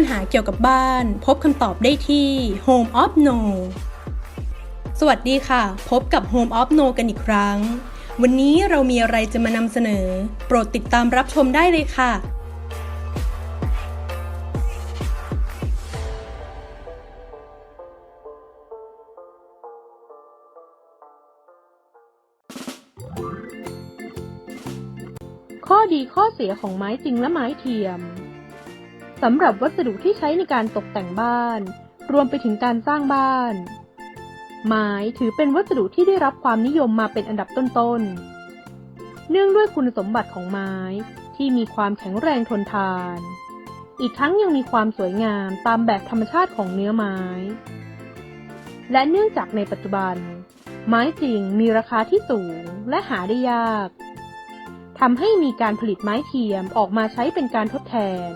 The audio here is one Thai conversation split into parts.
ปัญหาเกี่ยวกับบ้าน พบคำตอบได้ที่ Home of No สวัสดีค่ะ พบกับ Home of No กันอีกครั้ง วันนี้เรามีอะไรจะมานำเสนอ โปรดติดตามรับชมได้เลยค่ะข้อดีข้อเสียของไม้จริงและไม้เทียม สำหรับวัสดุที่ใช้ในการตกแต่งบ้าน รวมไปถึงการสร้างบ้าน ไม้ถือเป็นวัสดุที่ได้รับความนิยมมาเป็นอันดับต้นๆ เนื่องด้วยคุณสมบัติของไม้ที่มีความแข็งแรงทนทาน อีกทั้งยังมีความสวยงามตามแบบธรรมชาติของเนื้อไม้ และเนื่องจากในปัจจุบัน ไม้จริงมีราคาที่สูงและหาได้ยากทำให้มีการผลิตไม้เทียมออกมาใช้เป็นการทดแทน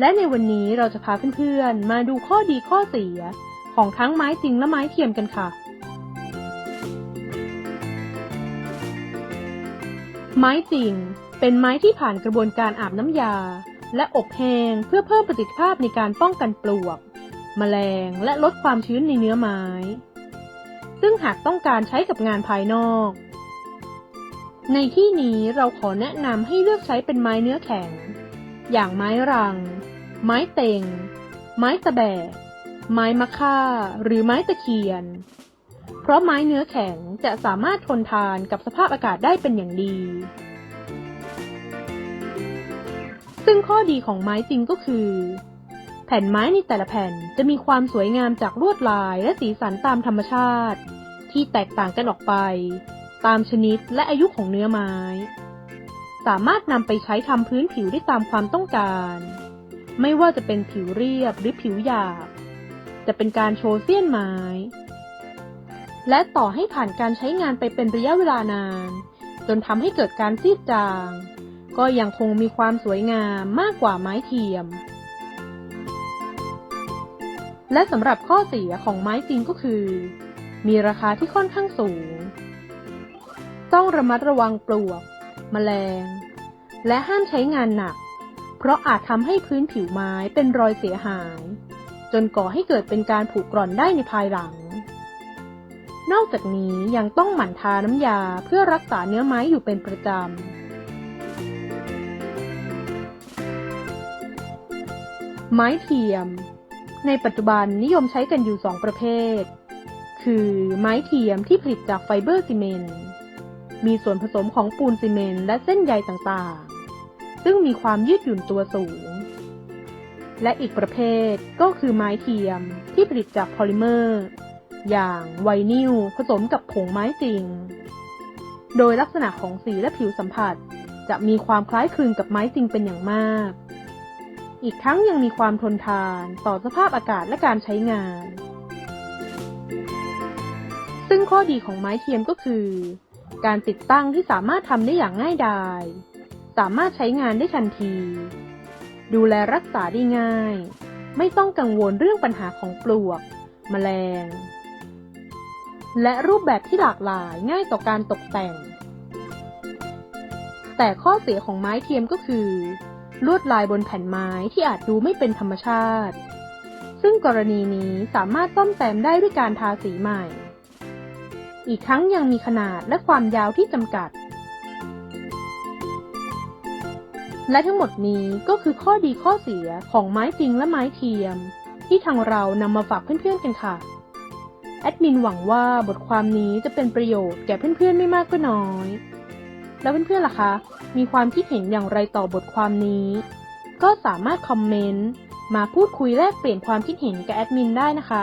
และในวันนี้เราจะพาเพื่อนๆ มาดูข้อดีข้อเสีย ของทั้งไม้จริงและไม้เทียมกันค่ะ ไม้จริง เป็นไม้ที่ผ่านกระบวนการอาบน้ำยา และอบแห้งเพื่อเพิ่มประสิทธิภาพในการป้องกันปลวก แมลงและลดความชื้นในเนื้อไม้ ซึ่งหากต้องการใช้กับงานภายนอก ในที่นี้เราขอแนะนำให้เลือกใช้เป็นไม้เนื้อแข็ง อย่างไม้รัง ไม้เต็งไม้ตะแบก ไม้มะค่า หรือไม้ตะเคียน เพราะไม้เนื้อแข็งจะสามารถทนทานกับสภาพอากาศได้เป็นอย่างดี ซึ่งข้อดีของไม้จริงก็คือ แผ่นไม้ในแต่ละแผ่นจะมีความสวยงามจากลวดลายและสีสันตามธรรมชาติ ที่แตกต่างกันออกไป ตามชนิดและอายุของเนื้อไม้ สามารถนำไปใช้ทำพื้นผิวได้ตามความต้องการ ไม่ว่าจะเป็นผิวเรียบหรือผิวหยาบ จะเป็นการโชว์เสี้ยนไม้ และต่อให้ผ่านการใช้งานไปเป็นระยะเวลานาน จนทำให้เกิดการซีดจาง ก็ยังคงมีความสวยงามมากกว่าไม้เทียม และสำหรับข้อเสียของไม้จริงก็คือ มีราคาที่ค่อนข้างสูง ต้องระมัดระวังปลวก แมลง และห้ามใช้งานหนัก เพราะอาจทำให้พื้นผิวไม้เป็นรอยเสียหาย จนก่อให้เกิดเป็นการผุกร่อนได้ในภายหลัง นอกจากนี้ยังต้องหมั่นทาน้ำยาเพื่อรักษาเนื้อไม้อยู่เป็นประจำไม้เทียม ในปัจจุบันนิยมใช้กันอยู่สองประเภท คือไม้เทียมที่ผลิตจากไฟเบอร์ซีเมนต์ มีส่วนผสมของปูนซีเมนต์และเส้นใยต่างๆ ซึ่งมีความยืดหยุ่นตัวสูง และอีกประเภทก็คือไม้เทียมที่ผลิตจากพอลิเมอร์ อย่างไวนิลผสมกับผงไม้จริง โดยลักษณะของสีและผิวสัมผัสจะมีความคล้ายคลึงกับไม้จริงเป็นอย่างมาก อีกทั้งยังมีความทนทานต่อสภาพอากาศและการใช้งาน ซึ่งข้อดีของไม้เทียมก็คือ การติดตั้งที่สามารถทำได้อย่างง่ายดาย สามารถใช้งานได้ทันที ดูแลรักษาได้ง่าย ไม่ต้องกังวลเรื่องปัญหาของปลวก แมลง และรูปแบบที่หลากหลายง่ายต่อการตกแต่ง แต่ข้อเสียของไม้เทียมก็คือ ลวดลายบนแผ่นไม้ที่อาจดูไม่เป็นธรรมชาติ ซึ่งกรณีนี้สามารถซ่อมแซมได้ด้วยการทาสีใหม่ อีกทั้งยังมีขนาดและความยาวที่จำกัด และทั้งหมดนี้ก็คือข้อดีข้อเสียของไม้จริงและไม้เทียม ที่ทางเรานำมาฝากเพื่อนๆกันค่ะ แอดมินหวังว่าบทความนี้จะเป็นประโยชน์แก่เพื่อนๆไม่มากก็น้อย แล้วเพื่อนๆล่ะคะ มีความคิดเห็นอย่างไรต่อบทความนี้ ก็สามารถคอมเมนต์มาพูดคุยแลกเปลี่ยนความคิดเห็นกับแอดมินได้นะคะ